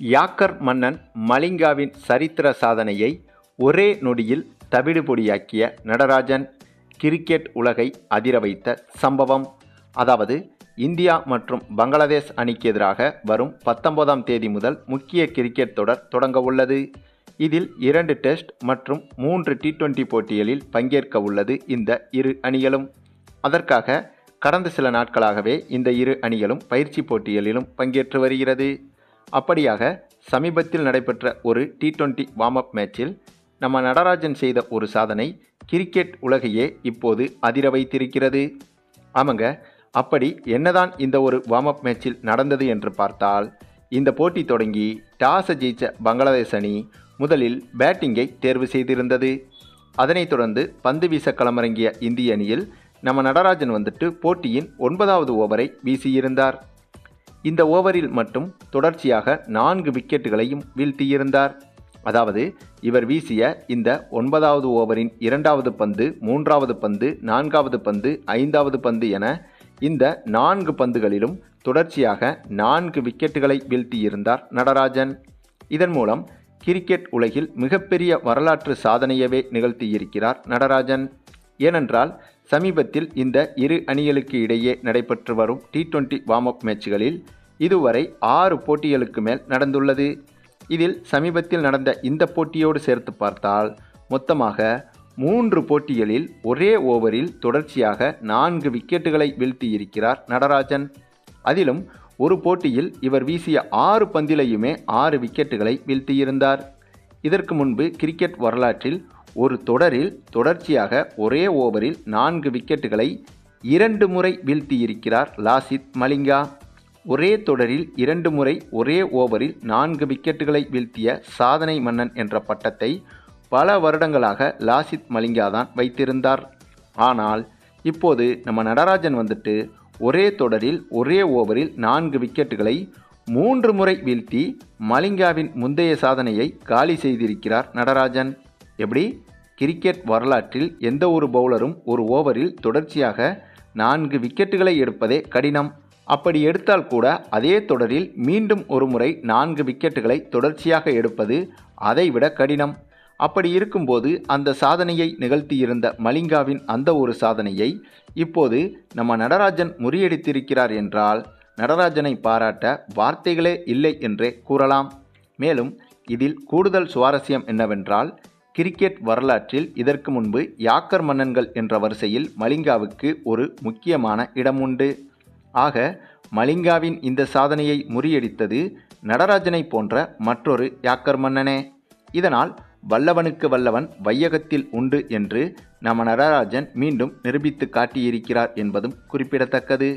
Yorker மன்னன் மலிங்காவின் சரித்திர சாதனையை ஒரே நொடியில் தவிடுபொடியாக்கிய நடராஜன் கிரிக்கெட் உலகை அதிர வைத்த சம்பவம். அதாவது இந்தியா மற்றும் பங்களாதேஷ் அணிக்கு எதிராக வரும் பத்தொன்பதாம் தேதி முதல் முக்கிய கிரிக்கெட் தொடர் தொடங்க உள்ளது. இதில் இரண்டு டெஸ்ட் மற்றும் மூன்று டி டுவெண்டி போட்டிகளில் பங்கேற்க உள்ளது இந்த இரு அணிகளும். அதற்காக கடந்த சில நாட்களாகவே இந்த இரு அணிகளும் பயிற்சி போட்டிகளிலும் பங்கேற்று வருகிறது. அப்படியாக சமீபத்தில் நடைபெற்ற ஒரு டி டுவெண்ட்டி வார்ம் அப் மேட்சில் நம்ம நடராஜன் செய்த ஒரு சாதனை கிரிக்கெட் உலகையே இப்போது அதிர வைத்திருக்கிறது. ஆமாங்க அப்படி என்னதான் இந்த ஒரு வார்ம் அப் மேட்சில் நடந்தது என்று பார்த்தால் இந்த போட்டி தொடங்கி டாஸை ஜெயிச்ச பங்களாதேஷ் அணி முதலில் பேட்டிங்கை தேர்வு செய்திருந்தது. அதனைத் தொடர்ந்து பந்து வீச களமிறங்கிய இந்திய அணியில் நம்ம நடராஜன் வந்துட்டு போட்டியின் ஒன்பதாவது ஓவரை வீசியிருந்தார். இந்த ஓவரில் மட்டும் தொடர்ச்சியாக நான்கு விக்கெட்டுகளையும் வீழ்த்தியிருந்தார். அதாவது இவர் வீசிய இந்த ஒன்பதாவது ஓவரின் இரண்டாவது பந்து மூன்றாவது பந்து நான்காவது பந்து ஐந்தாவது பந்து என இந்த நான்கு பந்துகளிலும் தொடர்ச்சியாக நான்கு விக்கெட்டுகளை வீழ்த்தியிருந்தார் நடராஜன். இதன் மூலம் கிரிக்கெட் உலகில் மிகப்பெரிய வரலாற்று சாதனையவே நிகழ்த்தியிருக்கிறார் நடராஜன். ஏனென்றால் சமீபத்தில் இந்த இரு அணிகளுக்கு இடையே நடைபெற்று வரும் டி டுவெண்ட்டி வார்ம் அப் மேட்ச்களில் இதுவரை ஆறு போட்டிகளுக்கு மேல் நடந்துள்ளது. இதில் சமீபத்தில் நடந்த இந்த போட்டியோடு சேர்த்து பார்த்தால் மொத்தமாக மூன்று போட்டிகளில் ஒரே ஓவரில் தொடர்ச்சியாக நான்கு விக்கெட்டுகளை வீழ்த்தியிருக்கிறார் நடராஜன். அதிலும் ஒரு போட்டியில் இவர் வீசிய ஆறு பந்திலையுமே ஆறு விக்கெட்டுகளை வீழ்த்தியிருந்தார். இதற்கு முன்பு கிரிக்கெட் வரலாற்றில் ஒரு தொடரில் தொடர்ச்சியாக ஒரே ஓவரில் நான்கு விக்கெட்டுகளை இரண்டு முறை வீழ்த்தியிருக்கிறார் லாசித் மலிங்கா. ஒரே தொடரில் இரண்டு முறை ஒரே ஓவரில் நான்கு விக்கெட்டுகளை வீழ்த்திய சாதனை மன்னன் என்ற பட்டத்தை பல வருடங்களாக லாசித் மலிங்கா தான் வைத்திருந்தார். ஆனால் இப்போது நம்ம நடராஜன் வந்துட்டு ஒரே தொடரில் ஒரே ஓவரில் நான்கு விக்கெட்டுகளை மூன்று முறை வீழ்த்தி மலிங்காவின் முந்தைய சாதனையை காலி செய்திருக்கிறார் நடராஜன். எப்படி? கிரிக்கெட் வரலாற்றில் எந்த ஒரு பவுலரும் ஒரு ஓவரில் தொடர்ச்சியாக நான்கு விக்கெட்டுகளை எடுப்பதே கடினம். அப்படி எடுத்தால் கூட அதே தொடரில் மீண்டும் ஒரு முறை நான்கு விக்கெட்டுகளை தொடர்ச்சியாக எடுப்பது அதைவிட கடினம். அப்படி இருக்கும்போது அந்த சாதனையை நிகழ்த்தியிருந்த மலிங்காவின் அந்த ஒரு சாதனையை இப்போது நம்ம நடராஜன் முறியடித்திருக்கிறார் என்றால் நடராஜனை பாராட்ட வார்த்தைகளே இல்லை என்றே கூறலாம். மேலும் இதில் கூடுதல் சுவாரஸ்யம் என்னவென்றால் கிரிக்கெட் வரலாற்றில் இதற்கு முன்பு யாக்கர் மன்னன்கள் என்ற வரிசையில் மலிங்காவுக்கு ஒரு முக்கியமான இடம் உண்டு ஆக மலிங்காவின் இந்த சாதனையை முறியடித்தது நடராஜனை போன்ற மற்றொரு யாக்கர் மன்னனே. இதனால் வல்லவனுக்கு வல்லவன் வையகத்தில் உண்டு என்று நம்ம நடராஜன் மீண்டும் நிரூபித்து காட்டியிருக்கிறார் என்பதும் குறிப்பிடத்தக்கது.